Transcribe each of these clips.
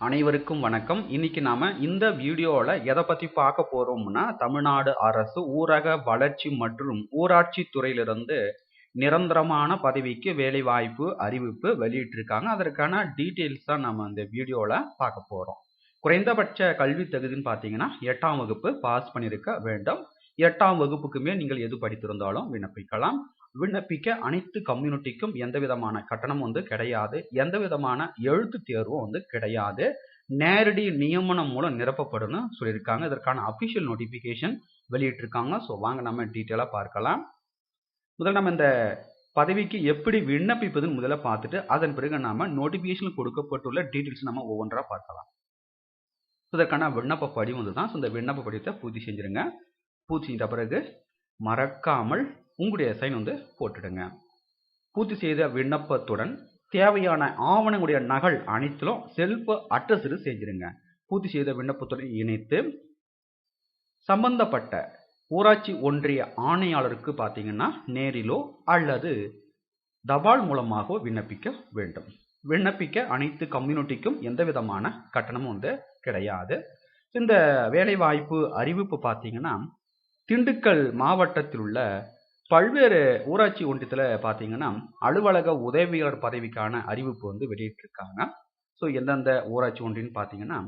அனைவருக்கும் வணக்கம். இன்னைக்கு நாம இந்த வீடியோவில் எதை பற்றி பார்க்க போகிறோம்னா தமிழ்நாடு அரசு ஊரக வளர்ச்சி மற்றும் ஊராட்சி துறையிலிருந்து நிரந்தரமான பதவிக்கு வேலைவாய்ப்பு அறிவிப்பு வெளியிட்டிருக்காங்க. அதற்கான டீட்டெயில்ஸ் தான் நம்ம இந்த வீடியோவில் பார்க்க போகிறோம் குறைந்தபட்ச கல்வி தகுதின்னு பார்த்தீங்கன்னா எட்டாம் வகுப்பு பாஸ் பண்ணியிருக்க வேண்டும். எட்டாம் வகுப்புக்குமே நீங்கள் எது படித்திருந்தாலும் விண்ணப்பிக்கலாம். விண்ணப்பிக்க அனைத்து கம்யூனிட்டிக்கும் எந்த விதமான கட்டணம் வந்து கிடையாது. எந்த விதமான எழுத்து தேர்வும் வந்து கிடையாது. நேரடி நியமனம் மூலம் நிரப்பப்படும்னு சொல்லியிருக்காங்க. இதற்கான அஃபிஷியல் நோட்டிஃபிகேஷன் வெளியிட்டிருக்காங்க. ஸோ வாங்க நம்ம டீட்டெயிலாக பார்க்கலாம். முதல்ல நம்ம இந்த பதவிக்கு எப்படி விண்ணப்பிப்பதுன்னு முதல்ல பார்த்துட்டு அதன் பிறகு நாம நோட்டிஃபிகேஷன் கொடுக்கப்பட்டுள்ள டீட்டெயில்ஸ் நம்ம ஒவ்வொன்றா பார்க்கலாம். இதற்கான விண்ணப்ப படிவம் வந்து தான் ஸோ இந்த விண்ணப்ப படிவத்தை பூர்த்தி செஞ்சிருங்க. பூச்சிட்ட பிறகு மறக்காமல் உங்களுடைய சைன் வந்து போட்டுடுங்க. பூர்த்தி செய்த விண்ணப்பத்துடன் தேவையான ஆவணங்களுடைய நகல் அனைத்திலும் செல்ஃப் அட்ரஸ் செஞ்சிருங்க பூர்த்தி செய்த விண்ணப்பத்துடன் இணைத்து சம்பந்தப்பட்ட ஊராட்சி ஒன்றிய ஆணையாளருக்கு பார்த்தீங்கன்னா நேரிலோ அல்லது தபால் மூலமாகவோ விண்ணப்பிக்க வேண்டும். விண்ணப்பிக்க அனைத்து கம்யூனிட்டிக்கும் எந்த விதமான கட்டணமும் வந்து கிடையாது. இந்த வேலைவாய்ப்பு அறிவிப்பு பார்த்தீங்கன்னா திண்டுக்கல் மாவட்டத்தில் உள்ள பல்வேறு ஊராட்சி ஒன்றியத்தில் பார்த்தீங்கன்னா அலுவலக உதவியாளர் பதவிக்கான அறிவிப்பு வந்து வெளியிட்டிருக்காங்க. ஸோ எந்தெந்த ஊராட்சி ஒன்றியம்னு பார்த்தீங்கன்னா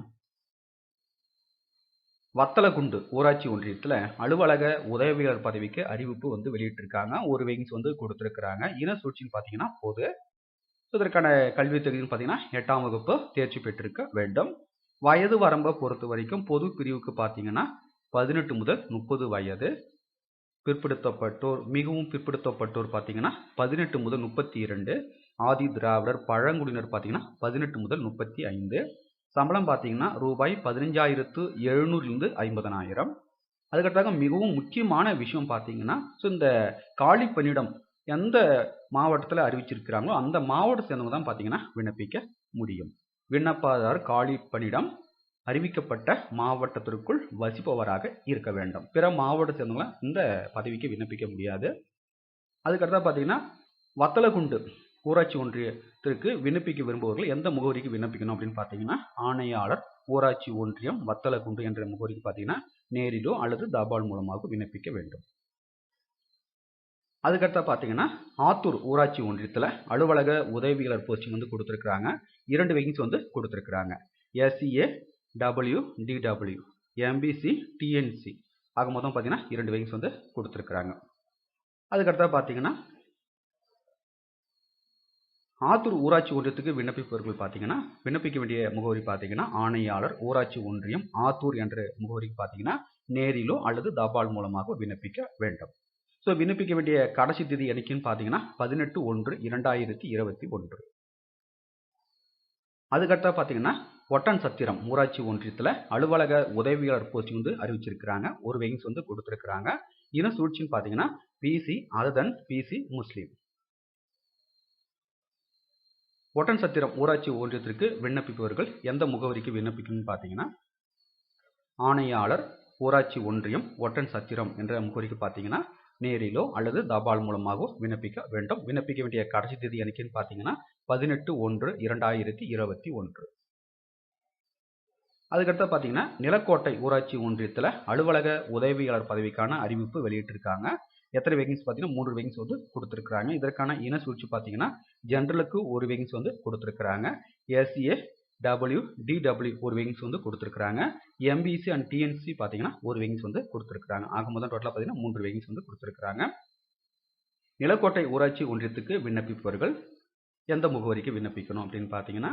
வத்தலகுண்டு ஊராட்சி ஒன்றியத்தில் அலுவலக உதவியாளர் பதவிக்கு அறிவிப்பு வந்து வெளியிட்டிருக்காங்க. ஒரு வேகன்ஸ் வந்து கொடுத்துருக்குறாங்க. இன சூழ்ச்சின்னு பார்த்தீங்கன்னா பொது. இதற்கான கல்வி தகுதின்னு பார்த்தீங்கன்னா எட்டாம் வகுப்பு தேர்ச்சி பெற்றிருக்க வேண்டும். வயது வரம்பை பொறுத்த வரைக்கும் பொது பிரிவுக்கு பார்த்தீங்கன்னா பதினெட்டு முதல் முப்பது வயது பிற்படுத்தப்பட்டோர் மிகவும் பிற்படுத்தப்பட்டோர் பார்த்தீங்கன்னா பதினெட்டு முதல் முப்பத்தி இரண்டு ஆதி திராவிடர் பழங்குடியினர் பார்த்தீங்கன்னா பதினெட்டு முதல் முப்பத்தி ஐந்து சம்பளம் பார்த்தீங்கன்னா ரூபாய் பதினஞ்சாயிரத்து எழுநூறுலேருந்து ஐம்பதனாயிரம். அதுக்கடுத்தாக மிகவும் முக்கியமான விஷயம் பார்த்தீங்கன்னா ஸோ இந்த காலி பணியிடம் எந்த மாவட்டத்தில் அறிவிச்சிருக்கிறாங்களோ அந்த மாவட்ட சேர்ந்தவங்க தான் பார்த்தீங்கன்னா விண்ணப்பிக்க முடியும். விண்ணப்பதாரர் காலி பணியிடம் அறிவிக்கப்பட்ட மாவட்டத்திற்குள் வசிப்பவராக இருக்க வேண்டும். பிற மாவட்டத்தை சேர்ந்தவங்க இந்த பதவிக்கு விண்ணப்பிக்க முடியாது. அதுக்கடுத்தா பார்த்தீங்கன்னா வத்தலகுண்டு ஊராட்சி ஒன்றியத்திற்கு விண்ணப்பிக்க விரும்புபவர்கள் எந்த முகவரிக்கு விண்ணப்பிக்கணும் அப்படின்னு பார்த்தீங்கன்னா ஆணையாளர் ஊராட்சி ஒன்றியம் வத்தலகுண்டு என்ற முகவரிக்கு பார்த்தீங்கன்னா நேரிலோ அல்லது தபால் மூலமாக விண்ணப்பிக்க வேண்டும். அதுக்கடுத்தா பார்த்தீங்கன்னா ஆத்தூர் ஊராட்சி ஒன்றியத்தில் அலுவலக உதவியாளர் போஸ்டிங் வந்து கொடுத்துருக்குறாங்க. இரண்டு வேகன்சி வந்து கொடுத்துருக்குறாங்க. SCA W DW MBC DNC ஆக மொத்தம் பார்த்தீங்கன்னா இரண்டு வேகன்ஸ் வந்து கொடுத்துருக்குறாங்க. அதுக்கடுத்தா பார்த்தீங்கன்னா ஆத்தூர் ஊராட்சி ஒன்றியத்துக்கு விண்ணப்பிப்பவர்கள் பார்த்தீங்கன்னா விண்ணப்பிக்க வேண்டிய முகவரி பார்த்தீங்கன்னா ஆணையாளர் ஊராட்சி ஒன்றியம் ஆத்தூர் என்ற முகவரிக்கு பார்த்தீங்கன்னா நேரிலோ அல்லது தபால் மூலமாக விண்ணப்பிக்க வேண்டும். ஸோ விண்ணப்பிக்க வேண்டிய கடைசி தேதி என்னைக்குன்னு பார்த்தீங்கன்னா பதினெட்டு ஒன்று இரண்டாயிரத்தி இருபத்தி ஒன்று. அதுக்கடுத்தா பார்த்தீங்கன்னா ஒட்டன் சத்திரம் ஊராட்சி ஒன்றியத்தில் அலுவலக உதவியாளர் போஸ்டிங் வந்து அறிவிச்சிருக்கிறாங்க. ஒரு வேகன்ஸ் வந்து கொடுத்துருக்குறாங்க. இன சூழ்ச்சின்னு பார்த்தீங்கன்னா பிசி அதன் பிசி முஸ்லீம் ஒட்டன் சத்திரம் ஊராட்சி ஒன்றியத்திற்கு விண்ணப்பிப்பவர்கள் எந்த முகவரிக்கு விண்ணப்பிக்கணும்னு பார்த்தீங்கன்னா ஆணையாளர் ஊராட்சி ஒன்றியம் ஒட்டன் சத்திரம் என்ற முகவரிக்கு பார்த்தீங்கன்னா நேரிலோ அல்லது தபால் மூலமாகவோ விண்ணப்பிக்க வேண்டும். விண்ணப்பிக்க வேண்டிய கடைசி தேதி எனக்குன்னு பார்த்தீங்கன்னா பதினெட்டு ஒன்று இரண்டாயிரத்தி இருபத்தி ஒன்று. அதுக்கடுத்து பார்த்தீங்கன்னா நிலக்கோட்டை ஊராட்சி ஒன்றியத்தில் அலுவலக உதவியாளர் பதவிக்கான அறிவிப்பு வெளியிட்டிருக்காங்க. எத்தனை வேகன்ஸ் பார்த்தீங்கன்னா மூன்று வேகன்ஸ் வந்து கொடுத்துருக்குறாங்க. இதற்கான இன சூழ்ச்சி பார்த்தீங்கன்னா ஜென்ரலுக்கு ஒரு வேகன்ஸ் வந்து கொடுத்துருக்குறாங்க. எஸ்சிஏ டபிள்யூ டிடபிள்யூ ஒரு வேகன்ஸ் வந்து கொடுத்துருக்குறாங்க. எம்பிசி அண்ட் டிஎன்சி பார்த்தீங்கன்னா ஒரு வேகன்ஸ் வந்து கொடுத்துருக்குறாங்க. ஆக மொத்தம் டோட்டலாக பார்த்தீங்கன்னா மூன்று வேகன்ஸ் வந்து கொடுத்துருக்குறாங்க. நிலக்கோட்டை ஊராட்சி ஒன்றியத்துக்கு விண்ணப்பிப்பவர்கள் எந்த முகவரிக்கு விண்ணப்பிக்கணும் அப்படின்னு பார்த்தீங்கன்னா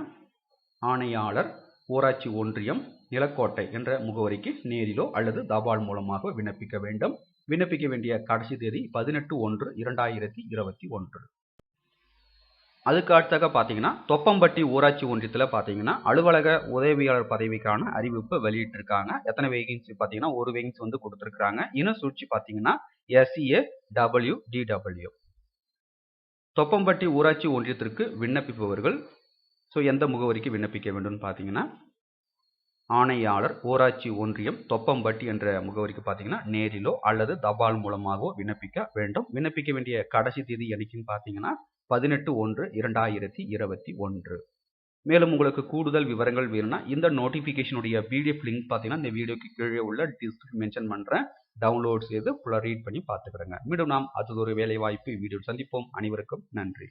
ஆணையாளர் ஊராட்சி ஒன்றியம் நிலக்கோட்டை என்ற முகவரிக்கு நேரிலோ அல்லது தபால் மூலமாக விண்ணப்பிக்க வேண்டும். விண்ணப்பிக்க வேண்டிய கடைசி தேதி பதினெட்டு ஒன்று இரண்டாயிரத்தி இருபத்தி ஒன்று. அதுக்கு அடுத்தாக பார்த்தீங்கன்னா தொப்பம்பட்டி ஊராட்சி ஒன்றியத்தில் பார்த்தீங்கன்னா அலுவலக உதவியாளர் பதவிக்கான அறிவிப்பு வெளியிட்டிருக்காங்க. எத்தனை வேகன்சி பார்த்தீங்கன்னா ஒரு வேகன்சி வந்து கொடுத்துருக்குறாங்க. இன சூழ்ச்சி பார்த்தீங்கன்னா எஸ்சிஏ டபிள்யூ டிடபிள்யூ தொப்பம்பட்டி ஊராட்சி ஒன்றியத்திற்கு விண்ணப்பிப்பவர்கள் ஸோ எந்த முகவரிக்கு விண்ணப்பிக்க வேண்டும்னு பார்த்தீங்கன்னா ஆணையாளர் ஊராட்சி ஒன்றியம் தொப்பம்பட்டி என்ற முகவரிக்கு பார்த்தீங்கன்னா நேரிலோ அல்லது தபால் மூலமாகவோ விண்ணப்பிக்க வேண்டும். விண்ணப்பிக்க வேண்டிய கடைசி தேதி என்னைக்குன்னு பார்த்தீங்கன்னா பதினெட்டு ஒன்று இரண்டாயிரத்தி இருபத்தி ஒன்று. மேலும் உங்களுக்கு கூடுதல் விவரங்கள் வேணும்னா இந்த நோட்டிஃபிகேஷனுடைய பிடிஎஃப் லிங்க் பார்த்தீங்கன்னா இந்த வீடியோக்கு கீழே உள்ள டிஸ்கிரிப்ஷன் மென்ஷன் பண்ணுறேன் டவுன்லோட் செய்து ஃபுல்லாக ரீட் பண்ணி பார்த்துக்கிறேங்க. மீண்டும் நாம் அது ஒரு வேலை வாய்ப்பு வீடியோ சந்திப்போம். அனைவருக்கும் நன்றி.